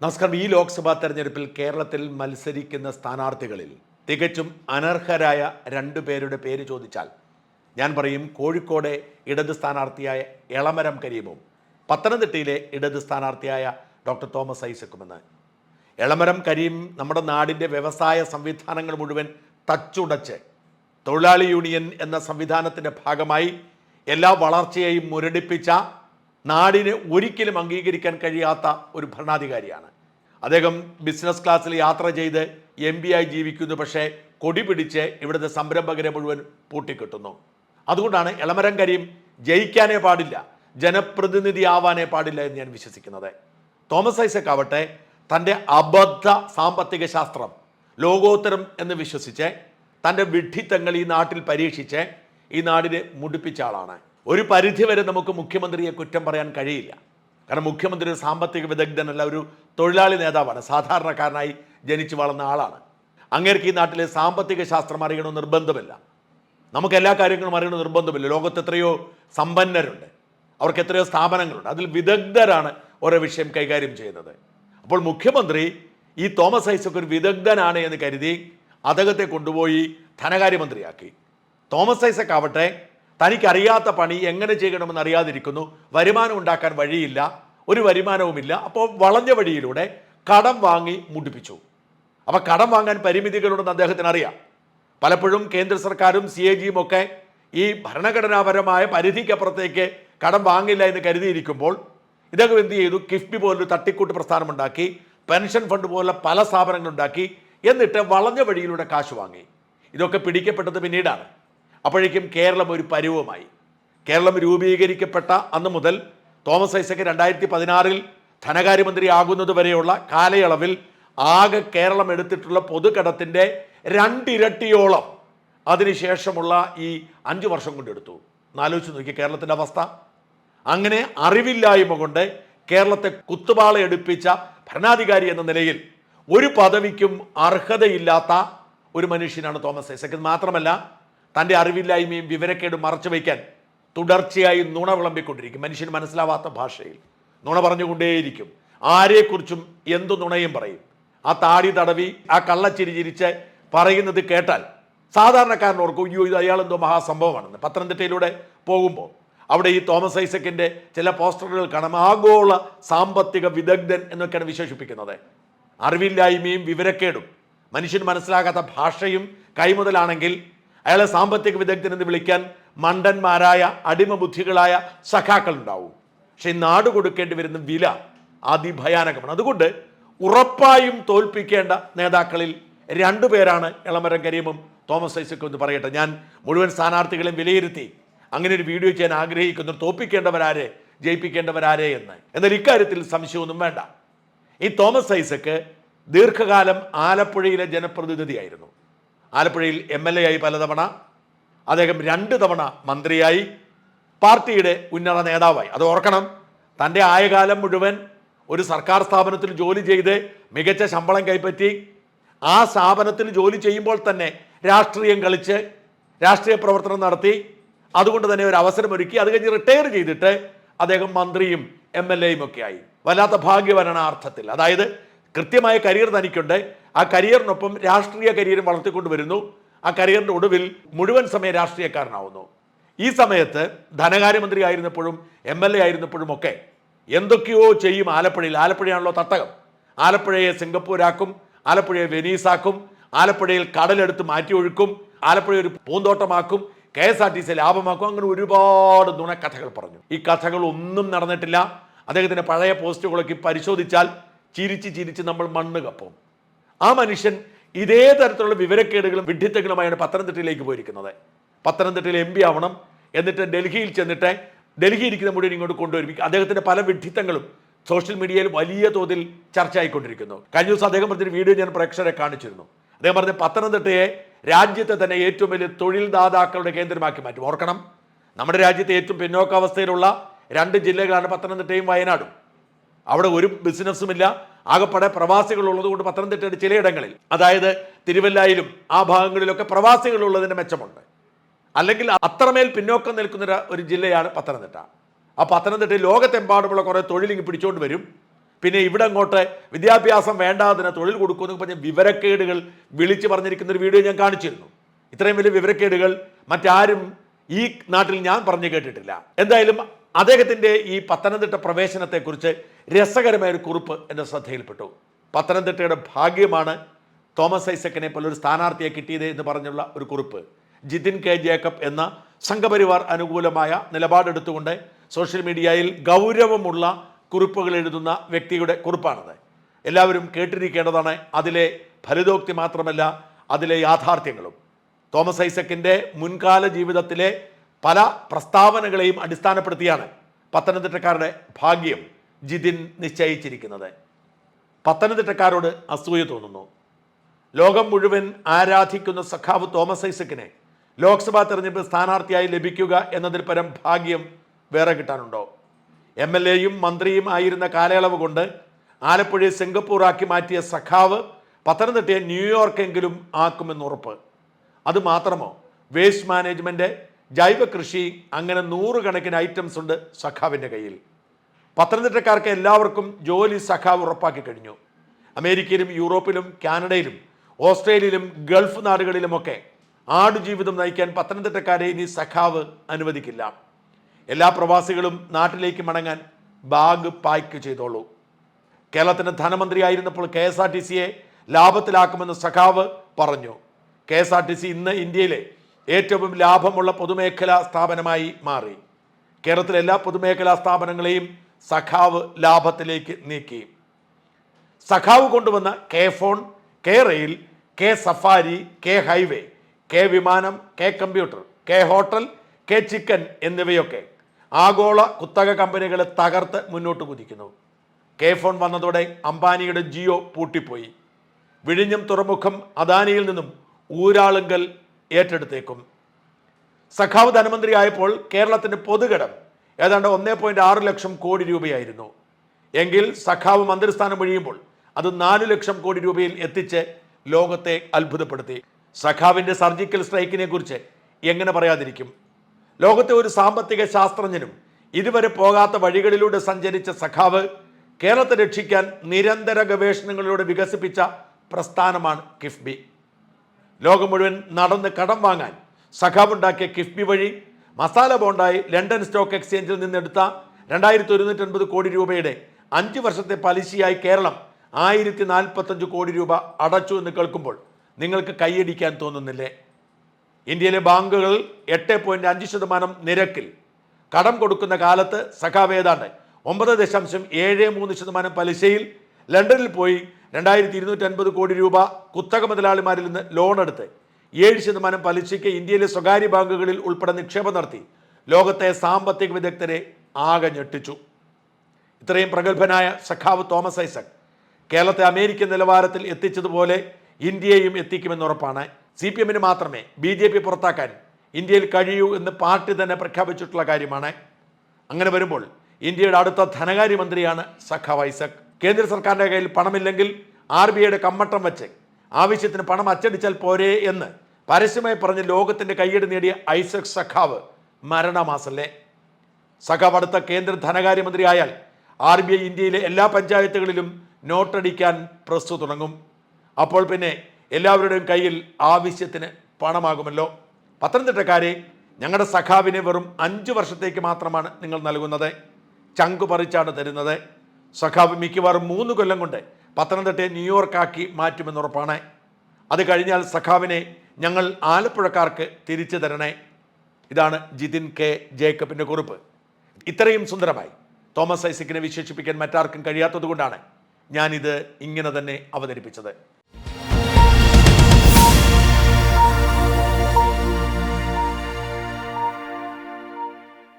നമസ്കാരം. ഈ ലോക്സഭാ തെരഞ്ഞെടുപ്പിൽ കേരളത്തിൽ മത്സരിക്കുന്ന സ്ഥാനാർത്ഥികളിൽ തികച്ചും അനർഹരായ രണ്ടു പേരുടെ പേര് ചോദിച്ചാൽ ഞാൻ പറയും കോഴിക്കോടെ ഇടത് സ്ഥാനാർത്ഥിയായ എളമരം കരീമും പത്തനംതിട്ടയിലെ ഇടത് സ്ഥാനാർത്ഥിയായ ഡോക്ടർ തോമസ് ഐസക്കുമെന്ന്. എളമരം കരീം നമ്മുടെ നാടിന്റെ വ്യവസായ സംവിധാനങ്ങൾ മുഴുവൻ തച്ചുടച്ച് തൊഴിലാളി യൂണിയൻ എന്ന സംവിധാനത്തിന്റെ ഭാഗമായി എല്ലാ വളർച്ചയെയും മുരടിപ്പിച്ച നാടിന് ഒരിക്കലും അംഗീകരിക്കാൻ കഴിയാത്ത ഒരു ഭരണാധികാരിയാണ്. അദ്ദേഹം ബിസിനസ് ക്ലാസ്സിൽ യാത്ര ചെയ്ത് എം ബി ആയി ജീവിക്കുന്നു. പക്ഷേ കൊടി പിടിച്ച് ഇവിടുത്തെ സംരംഭകരെ മുഴുവൻ പൂട്ടിക്കെട്ടുന്നു. അതുകൊണ്ടാണ് എളമരം കരീം ജയിക്കാനേ പാടില്ല ജനപ്രതിനിധി ആവാനേ പാടില്ല എന്ന് ഞാൻ വിശ്വസിക്കുന്നത്. തോമസ് ഐസക് ആവട്ടെ തന്റെ അബദ്ധ സാമ്പത്തിക ശാസ്ത്രം ലോകോത്തരം എന്ന് വിശ്വസിച്ച് തന്റെ വിഡ്ഢിത്തങ്ങൾ ഈ നാട്ടിൽ പരീക്ഷിച്ച് ഈ നാടിനെ മുടിപ്പിച്ച ആളാണ്. ഒരു പരിധിവരെ നമുക്ക് മുഖ്യമന്ത്രിയെ കുറ്റം പറയാൻ കഴിയില്ല. കാരണം മുഖ്യമന്ത്രി ഒരു സാമ്പത്തിക വിദഗ്ധനല്ല ഒരു തൊഴിലാളി നേതാവാണ് സാധാരണക്കാരനായി ജനിച്ചു വളർന്ന ആളാണ്. അങ്ങേർക്ക് ഈ നാട്ടിലെ സാമ്പത്തിക ശാസ്ത്രം അറിയണമെന്ന് നിർബന്ധമില്ല. നമുക്ക് എല്ലാ കാര്യങ്ങളും അറിയണമെന്ന് നിർബന്ധമില്ല. ലോകത്ത് എത്രയോ സമ്പന്നരുണ്ട്. അവർക്ക് എത്രയോ സ്ഥാപനങ്ങളുണ്ട്. അതിൽ വിദഗ്ധരാണ് ഓരോ വിഷയം കൈകാര്യം ചെയ്യുന്നത്. അപ്പോൾ മുഖ്യമന്ത്രി ഈ തോമസ് ഐസക് ഒരു വിദഗ്ധനാണ് എന്ന് കരുതി അദ്ദേഹത്തെ കൊണ്ടുപോയി ധനകാര്യമന്ത്രിയാക്കി. തോമസ് ഐസക് ആവട്ടെ തനിക്കറിയാത്ത പണി എങ്ങനെ ചെയ്യണമെന്ന് അറിയാതിരിക്കുന്നു. വരുമാനം ഉണ്ടാക്കാൻ വഴിയില്ല. ഒരു വരുമാനവുമില്ല. അപ്പോൾ വളഞ്ഞ വഴിയിലൂടെ കടം വാങ്ങി മുടിപ്പിച്ചു. അപ്പോൾ കടം വാങ്ങാൻ പരിമിതികളുണ്ടെന്ന് അദ്ദേഹത്തിന് അറിയാം. പലപ്പോഴും കേന്ദ്ര സർക്കാരും സി എ ജിയും ഒക്കെ ഈ ഭരണഘടനാപരമായ പരിധിക്കപ്പുറത്തേക്ക് കടം വാങ്ങില്ല എന്ന് കരുതിയിരിക്കുമ്പോൾ ഇദ്ദേഹം എന്ത് ചെയ്തു? കിഫ്ബി പോലൊരു തട്ടിക്കൂട്ട് പ്രസ്ഥാനമുണ്ടാക്കി പെൻഷൻ ഫണ്ട് പോലുള്ള പല സ്ഥാപനങ്ങളുണ്ടാക്കി എന്നിട്ട് വളഞ്ഞ വഴിയിലൂടെ കാശ് വാങ്ങി. ഇതൊക്കെ പിടിക്കപ്പെട്ടത് പിന്നീടാണ്. അപ്പോഴേക്കും കേരളം ഒരു പരുവമായി. കേരളം രൂപീകരിക്കപ്പെട്ട അന്ന് മുതൽ തോമസ് ഐസക് രണ്ടായിരത്തി പതിനാറിൽ ധനകാര്യമന്ത്രി ആകുന്നത് വരെയുള്ള കാലയളവിൽ ആകെ കേരളം എടുത്തിട്ടുള്ള പൊതുകടത്തിന്റെ രണ്ടിരട്ടിയോളം അതിനുശേഷമുള്ള ഈ അഞ്ച് വർഷം കൊണ്ട് എടുത്തു. എന്നാലോചിച്ച് നോക്കി കേരളത്തിന്റെ അവസ്ഥ. അങ്ങനെ അറിവില്ലായ്മ കൊണ്ട് കേരളത്തെ കുത്തുപാള എടുപ്പിച്ച ഭരണാധികാരി എന്ന നിലയിൽ ഒരു പദവിക്കും അർഹതയില്ലാത്ത ഒരു മനുഷ്യനാണ് തോമസ് ഐസക് മാത്രമല്ല തന്റെ അറിവില്ലായ്മയും വിവരക്കേടും മറച്ചു വയ്ക്കാൻ തുടർച്ചയായി നുണ വിളമ്പിക്കൊണ്ടിരിക്കും. മനുഷ്യന് മനസ്സിലാവാത്ത ഭാഷയിൽ നുണ പറഞ്ഞുകൊണ്ടേയിരിക്കും. ആരെക്കുറിച്ചും എന്തു നുണയും പറയും? ആ താടി തടവി ആ കള്ളച്ചിരി ചിരിച്ച് പറയുന്നത് കേട്ടാൽ സാധാരണക്കാരൻ ഓർക്കും അയ്യോ ഇത് എന്തോ മഹാസംഭവമാണെന്ന്. പത്തനംതിട്ടയിലൂടെ പോകുമ്പോൾ അവിടെ ഈ തോമസ് ഐസക്കിന്റെ ചില പോസ്റ്ററുകൾ കാണാം. ആഗോള സാമ്പത്തിക വിദഗ്ധൻ എന്നൊക്കെയാണ് വിശേഷിപ്പിക്കുന്നത്. അറിവില്ലായ്മയും വിവരക്കേടും മനുഷ്യൻ മനസ്സിലാകാത്ത ഭാഷയും കൈമുതലാണെങ്കിൽ അയാളെ സാമ്പത്തിക വിദഗ്ധൻ എന്ന് വിളിക്കാൻ മണ്ടന്മാരായ അടിമ ബുദ്ധികളായ സഖാക്കൾ ഉണ്ടാവും പക്ഷെ നാട് കൊടുക്കേണ്ടി വരുന്ന വില അതിഭയാനകമാണ്. അതുകൊണ്ട് ഉറപ്പായും തോൽപ്പിക്കേണ്ട നേതാക്കളിൽ രണ്ടു പേരാണ് ഇളമരം കരീമും തോമസ് ഐസക്കും എന്ന് പറയട്ടെ. ഞാൻ മുഴുവൻ സ്ഥാനാർത്ഥികളെയും വിലയിരുത്തി അങ്ങനെ ഒരു വീഡിയോ ചെയ്യാൻ ആഗ്രഹിക്കുന്നു തോൽപ്പിക്കേണ്ടവരാരെ ജയിപ്പിക്കേണ്ടവരാരെ എന്ന്. എന്നാൽ ഇക്കാര്യത്തിൽ സംശയമൊന്നും വേണ്ട. ഈ തോമസ് ഐസക്ക് ദീർഘകാലം ആലപ്പുഴയിലെ ജനപ്രതിനിധിയായിരുന്നു. ആലപ്പുഴയിൽ എം എൽ എ ആയി പലതവണ അദ്ദേഹം രണ്ട് തവണ മന്ത്രിയായി പാർട്ടിയുടെ ഉന്നത നേതാവായി. അത് ഓർക്കണം തന്റെ ആയകാലം മുഴുവൻ ഒരു സർക്കാർ സ്ഥാപനത്തിൽ ജോലി ചെയ്ത് മികച്ച ശമ്പളം കൈപ്പറ്റി ആ സ്ഥാപനത്തിൽ ജോലി ചെയ്യുമ്പോൾ തന്നെ രാഷ്ട്രീയം കളിച്ച് രാഷ്ട്രീയ പ്രവർത്തനം നടത്തി അതുകൊണ്ട് തന്നെ ഒരു അവസരമൊരുക്കി അത് കഴിഞ്ഞ് റിട്ടയർ ചെയ്തിട്ട് അദ്ദേഹം മന്ത്രിയും എം എൽ എയും ഒക്കെ ആയി. വല്ലാത്ത ഭാഗ്യവരണാർത്ഥത്തിൽ. അതായത് കൃത്യമായ കരിയർ തനിക്കുണ്ട്. ആ കരിയറിനൊപ്പം രാഷ്ട്രീയ കരിയറും വളർത്തിക്കൊണ്ട് വരുന്നു ആ കരിയറിന്റെ ഒടുവിൽ മുഴുവൻ സമയം രാഷ്ട്രീയക്കാരനാവുന്നു. ഈ സമയത്ത് ധനകാര്യമന്ത്രി ആയിരുന്നപ്പോഴും എം എൽ എ ആയിരുന്നപ്പോഴും ഒക്കെ എന്തൊക്കെയോ ചെയ്യും ആലപ്പുഴയിൽ. ആലപ്പുഴയാണല്ലോ തട്ടകം ആലപ്പുഴയെ സിംഗപ്പൂരാക്കും ആലപ്പുഴയെ വെനീസാക്കും ആലപ്പുഴയിൽ കടലെടുത്ത് മാറ്റി ഒഴുക്കും ആലപ്പുഴ ഒരു പൂന്തോട്ടമാക്കും K S R T C ലാഭമാക്കും അങ്ങനെ ഒരുപാട് നുണക്കഥകൾ പറഞ്ഞു. ഈ കഥകൾ ഒന്നും നടന്നിട്ടില്ല. അദ്ദേഹത്തിന്റെ പഴയ പോസ്റ്റുകളൊക്കെ പരിശോധിച്ചാൽ ചിരിച്ച് ചിരിച്ച് നമ്മൾ മണ്ണ് കപ്പും. ആ മനുഷ്യൻ ഇതേ തരത്തിലുള്ള വിവരക്കേടുകളും വിഡ്ഢിത്തങ്ങളുമായാണ് പത്തനംതിട്ടയിലേക്ക് പോയിരിക്കുന്നത്. പത്തനംതിട്ടയിൽ എം പി ആവണം എന്നിട്ട് ഡൽഹിയിൽ ചെന്നിട്ട് ഡൽഹി ഇരിക്കുന്ന മുഴുവൻ ഇങ്ങോട്ട് കൊണ്ടുവരും. അദ്ദേഹത്തിന്റെ പല വിഡ്ഢിത്തങ്ങളും സോഷ്യൽ മീഡിയയിൽ വലിയ തോതിൽ ചർച്ചയായിക്കൊണ്ടിരിക്കുന്നു. കഴിഞ്ഞ ദിവസം അദ്ദേഹം പറഞ്ഞൊരു വീഡിയോ ഞാൻ പ്രേക്ഷകരെ കാണിച്ചിരുന്നു. അദ്ദേഹം പറഞ്ഞ പത്തനംതിട്ടയെ രാജ്യത്തെ തന്നെ ഏറ്റവും വലിയ തൊഴിൽദാതാക്കളുടെ കേന്ദ്രമാക്കി മാറ്റും. ഓർക്കണം നമ്മുടെ രാജ്യത്തെ ഏറ്റവും പിന്നോക്കാവസ്ഥയിലുള്ള രണ്ട് ജില്ലകളാണ് പത്തനംതിട്ടയും വയനാടും. അവിടെ ഒരു ബിസിനസ്സുമില്ല ആകപ്പാടെ പ്രവാസികളുള്ളത് കൊണ്ട് പത്തനംതിട്ടയുടെ ചിലയിടങ്ങളിൽ അതായത് തിരുവല്ലായിലും ആ ഭാഗങ്ങളിലൊക്കെ പ്രവാസികളുള്ളതിന്റെ മെച്ചമുണ്ട്. അല്ലെങ്കിൽ അത്രമേൽ പിന്നോക്കം നിൽക്കുന്ന ഒരു- ജില്ലയാണ് പത്തനംതിട്ട. ആ പത്തനംതിട്ട ലോകത്തെമ്പാടുമുള്ള കുറേ തൊഴിലിങ്ങ് പിടിച്ചുകൊണ്ട് വരും. പിന്നെ ഇവിടെ അങ്ങോട്ട് വിദ്യാഭ്യാസം വേണ്ടാതിന് തൊഴിൽ കൊടുക്കുമെന്ന് പറഞ്ഞ വിവരക്കേടുകൾ വിളിച്ചു പറഞ്ഞിരിക്കുന്ന ഒരു വീഡിയോ ഞാൻ കാണിച്ചിരുന്നു. ഇത്രയും വലിയ വിവരക്കേടുകൾ മറ്റാരും ഈ നാട്ടിൽ ഞാൻ പറഞ്ഞു കേട്ടിട്ടില്ല. എന്തായാലും അദ്ദേഹത്തിന്റെ ഈ പത്തനംതിട്ട പ്രവേശനത്തെക്കുറിച്ച് രസകരമായ ഒരു കുറിപ്പ് എന്റെ ശ്രദ്ധയിൽപ്പെട്ടു. പത്തനംതിട്ടയുടെ ഭാഗ്യമാണ് തോമസ് ഐസക്കിനെ ഒരു സ്ഥാനാർത്ഥിയെ കിട്ടിയത് എന്ന് പറഞ്ഞുള്ള ഒരു കുറിപ്പ്. ജിതിൻ കെ ജേക്കബ് എന്ന സംഘപരിവാർ അനുകൂലമായ നിലപാടെടുത്തുകൊണ്ട് സോഷ്യൽ മീഡിയയിൽ ഗൗരവമുള്ള കുറിപ്പുകൾ എഴുതുന്ന വ്യക്തിയുടെ കുറിപ്പാണത്. എല്ലാവരും കേട്ടിരിക്കേണ്ടതാണ് അതിലെ ഫലിതോക്തി മാത്രമല്ല അതിലെ യാഥാർത്ഥ്യങ്ങളും. തോമസ് ഐസക്കിന്റെ മുൻകാല ജീവിതത്തിലെ പല പ്രസ്താവനകളെയും അടിസ്ഥാനപ്പെടുത്തിയാണ് പത്തനംതിട്ടക്കാരുടെ ഭാഗ്യം. ജിതിൻ നിശ്ചയിച്ചിരിക്കുന്നത്. പത്തനംതിട്ടക്കാരോട് അസൂയ തോന്നുന്നു. ലോകം മുഴുവൻ ആരാധിക്കുന്ന സഖാവ് തോമസ് ഐസക്കിനെ ലോക്സഭാ തെരഞ്ഞെടുപ്പ് സ്ഥാനാർത്ഥിയായി ലഭിക്കുക എന്നതിൽ പരം ഭാഗ്യം വേറെ കിട്ടാനുണ്ടോ? എം എൽ എയും മന്ത്രിയും ആയിരുന്ന കാലയളവ് കൊണ്ട് ആലപ്പുഴയെ സിംഗപ്പൂറാക്കി മാറ്റിയ സഖാവ് പത്തനംതിട്ടയെ ന്യൂയോർക്കെങ്കിലും ആക്കുമെന്ന് ഉറപ്പ്. അത് മാത്രമോ? വേസ്റ്റ് മാനേജ്മെന്റ് ജൈവ കൃഷി അങ്ങനെ നൂറുകണക്കിന് ഐറ്റംസ് ഉണ്ട് സഖാവിന്റെ കയ്യിൽ. പത്തനംതിട്ടക്കാർക്ക് എല്ലാവർക്കും ജോലി സഖാവ് ഉറപ്പാക്കി കഴിഞ്ഞു. അമേരിക്കയിലും യൂറോപ്പിലും കാനഡയിലും ഓസ്ട്രേലിയയിലും ഗൾഫ് നാടുകളിലുമൊക്കെ ആടുജീവിതം നയിക്കാൻ പത്തനംതിട്ടക്കാരെ ഇനി സഖാവ് അനുവദിക്കില്ല. എല്ലാ പ്രവാസികളും നാട്ടിലേക്ക് മടങ്ങാൻ ബാഗ് പായ്ക്ക് ചെയ്തോളൂ. കേരളത്തിന് ധനമന്ത്രിയായിരുന്നപ്പോൾ കെ എസ് ആർ ടി സിയെ ലാഭത്തിലാക്കുമെന്ന് സഖാവ് പറഞ്ഞു. K S R T C ഇന്ന് ഇന്ത്യയിലെ ഏറ്റവും ലാഭമുള്ള പൊതുമേഖലാ സ്ഥാപനമായി മാറി. കേരളത്തിലെ എല്ലാ പൊതുമേഖലാ സ്ഥാപനങ്ങളെയും സഖാവ് ലാഭത്തിലേക്ക് നീക്കി. സഖാവ് കൊണ്ടുവന്ന K phone K rail K safari K highway K വിമാനം K computer K hotel K chicken എന്നിവയൊക്കെ ആഗോള കുത്തക കമ്പനികളെ തകർത്ത് മുന്നോട്ട് കുതിക്കുന്നു. കെ ഫോൺ വന്നതോടെ അംബാനിയുടെ ജിയോ പൂട്ടിപ്പോയി. വിഴിഞ്ഞം തുറമുഖം അദാനിയിൽ നിന്നും ഊരാളുങ്കൽ ഏറ്റെടുത്തേക്കും. സഖാവ് ധനമന്ത്രിയായപ്പോൾ കേരളത്തിന്റെ പൊതുകടം ഏതാണ്ട് ഒന്നേ പോയിന്റ് ആറ് ലക്ഷം കോടി രൂപയായിരുന്നു. എങ്കിൽ സഖാവ് മന്ത്രിസ്ഥാനം ഒഴിയുമ്പോൾ അത് നാല് ലക്ഷം കോടി രൂപയിൽ എത്തിച്ച് ലോകത്തെ അത്ഭുതപ്പെടുത്തി. സഖാവിന്റെ സർജിക്കൽ സ്ട്രൈക്കിനെ കുറിച്ച് എങ്ങനെ പറയാതിരിക്കും? ലോകത്തെ ഒരു സാമ്പത്തിക ശാസ്ത്രജ്ഞനും ഇതുവരെ പോകാത്ത വഴികളിലൂടെ സഞ്ചരിച്ച സഖാവ് കേരളത്തെ രക്ഷിക്കാൻ നിരന്തര ഗവേഷണങ്ങളിലൂടെ വികസിപ്പിച്ച പ്രസ്ഥാനമാണ് കിഫ്ബി. ലോകം മുഴുവൻ നടന്ന് കടം വാങ്ങാൻ സഖാവുണ്ടാക്കിയ കിഫ്ബി വഴി മസാല ബോണ്ടായി ലണ്ടൻ സ്റ്റോക്ക് എക്സ്ചേഞ്ചിൽ നിന്നെടുത്ത രണ്ടായിരത്തി ഒരുന്നൂറ്റൻപത് കോടി രൂപയുടെ അഞ്ച് വർഷത്തെ പലിശയായി കേരളം ആയിരത്തി നാൽപ്പത്തഞ്ച് കോടി രൂപ അടച്ചു എന്ന് കേൾക്കുമ്പോൾ നിങ്ങൾക്ക് കൈയടിക്കാൻ തോന്നുന്നില്ലേ? ഇന്ത്യയിലെ ബാങ്കുകൾ എട്ട് പോയിന്റ് അഞ്ച് ശതമാനം നിരക്കിൽ. കടം കൊടുക്കുന്ന കാലത്ത് സഖാവ് ഏതാണ്ട് ഒമ്പത് ദശാംശം ഏഴ് മൂന്ന് ശതമാനം പലിശയിൽ ലണ്ടനിൽ പോയി രണ്ടായിരത്തി ഇരുന്നൂറ്റി അൻപത് കോടി രൂപ കുത്തക മുതലാളിമാരിൽ നിന്ന് ലോൺ എടുത്ത് ഏഴ് ശതമാനം പലിശയ്ക്ക് ഇന്ത്യയിലെ സ്വകാര്യ ബാങ്കുകളിൽ ഉൾപ്പെടെ നിക്ഷേപം നടത്തി. ലോകത്തെ സാമ്പത്തിക വിദഗ്ധരെ ആകെ ഞെട്ടിച്ചു. ഇത്രയും പ്രഗത്ഭനായ സഖാവ് തോമസ് ഐസക് കേരളത്തെ അമേരിക്കൻ നിലവാരത്തിൽ എത്തിച്ചതുപോലെ ഇന്ത്യയെയും എത്തിക്കുമെന്ന് ഉറപ്പാണ്. സി പി എമ്മിന് മാത്രമേ ബി ജെ പി പുറത്താക്കാൻ ഇന്ത്യയിൽ കഴിയൂ എന്ന് പാർട്ടി തന്നെ പ്രഖ്യാപിച്ചിട്ടുള്ള കാര്യമാണ്. അങ്ങനെ വരുമ്പോൾ ഇന്ത്യയുടെ അടുത്ത ധനകാര്യമന്ത്രിയാണ് സഖാവ് ഐസക്. കേന്ദ്ര സർക്കാരിന്റെ കയ്യിൽ പണമില്ലെങ്കിൽ ആർ ബി ഐയുടെ കമ്മട്ടം വെച്ച് ആവശ്യത്തിന് പണം അച്ചടിച്ചാൽ പോരെ എന്ന് പരസ്യമായി പറഞ്ഞ് ലോകത്തിന്റെ കയ്യടി നേടിയ ഐസക് സഖാവ് മരണമാസല്ലേ? സഖാവ് അടുത്ത കേന്ദ്ര ധനകാര്യമന്ത്രി ആയാൽ ആർ ബി ഐ ഇന്ത്യയിലെ എല്ലാ പഞ്ചായത്തുകളിലും നോട്ടടിക്കാൻ പ്രസ്തു തുടങ്ങും. അപ്പോൾ പിന്നെ എല്ലാവരുടെയും കയ്യിൽ ആവശ്യത്തിന് പണമാകുമല്ലോ. പത്തനംതിട്ടക്കാരെ ഞങ്ങളുടെ സഖാവിനെ വെറും അഞ്ച് വർഷത്തേക്ക് മാത്രമാണ് നിങ്ങൾ നൽകുന്നത്. ചങ്കു പറിച്ചാണ് തരുന്നത്. സഖാവ് മിക്കവാറും മൂന്ന് കൊല്ലം കൊണ്ട് പത്തനംതിട്ടയെ ന്യൂയോർക്കാക്കി മാറ്റുമെന്ന് ഉറപ്പാണ് അത് കഴിഞ്ഞാൽ സഖാവിനെ ഞങ്ങൾ ആലപ്പുഴക്കാർക്ക് തിരിച്ചു തരണേ. ഇതാണ് ജിതിൻ കെ ജേക്കബിന്റെ കുറിപ്പ്. ഇത്രയും സുന്ദരമായി തോമസ് ഐസക്കിനെ വിശേഷിപ്പിക്കാൻ മറ്റാർക്കും കഴിയാത്തതുകൊണ്ടാണ് ഞാനിത് ഇങ്ങനെ തന്നെ അവതരിപ്പിച്ചത്.